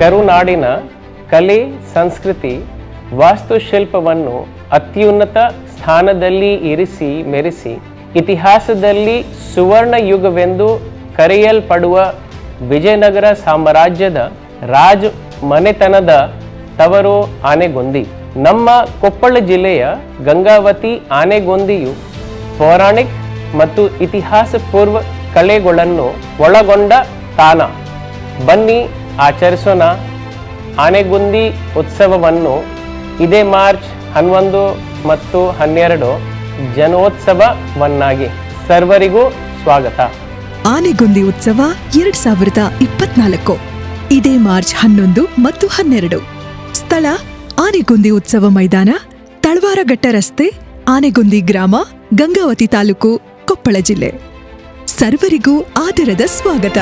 ಕರುನಾಡಿನ ಕಲೆ, ಸಂಸ್ಕೃತಿ, ವಾಸ್ತುಶಿಲ್ಪವನ್ನು ಅತ್ಯುನ್ನತ ಸ್ಥಾನದಲ್ಲಿ ಇರಿಸಿ ಮೆರೆಸಿ, ಇತಿಹಾಸದಲ್ಲಿ ಸುವರ್ಣ ಯುಗವೆಂದು ಕರೆಯಲ್ಪಡುವ ವಿಜಯನಗರ ಸಾಮ್ರಾಜ್ಯದ ರಾಜ ಮನೆತನದ ತವರು ಆನೆಗೊಂದಿ. ನಮ್ಮ ಕೊಪ್ಪಳ ಜಿಲ್ಲೆಯ ಗಂಗಾವತಿ ಆನೆಗೊಂದಿಯು ಪೌರಾಣಿಕ್ ಮತ್ತು ಇತಿಹಾಸ ಪೂರ್ವ ಕಲೆಗಳನ್ನು ಒಳಗೊಂಡ ತಾಣ. ಬನ್ನಿ ಆಚರಿಸೋಣ. ಆನೆಗುಂದಿ ಉತ್ಸವವನ್ನು ಇದೇ ಮಾರ್ಚ್ ಹನ್ನೊಂದು ಮತ್ತು ಹನ್ನೆರಡು ಜನೋತ್ಸವವನ್ನಾಗಿ ಸರ್ವರಿಗೂ ಸ್ವಾಗತ. ಆನೆಗುಂದಿ ಉತ್ಸವ ಎರಡ್ ಸಾವಿರದ ಇಪ್ಪತ್ನಾಲ್ಕು. ಇದೇ ಮಾರ್ಚ್ ಹನ್ನೊಂದು ಮತ್ತು ಹನ್ನೆರಡು. ಸ್ಥಳ ಆನೆಗುಂದಿ ಉತ್ಸವ ಮೈದಾನ, ತಳವಾರಘಟ್ಟ ರಸ್ತೆ, ಆನೆಗುಂದಿ ಗ್ರಾಮ, ಗಂಗಾವತಿ ತಾಲೂಕು ಕೊಪ್ಪಳ ಜಿಲ್ಲೆ. ಸರ್ವರಿಗೂ ಆದರದ ಸ್ವಾಗತ.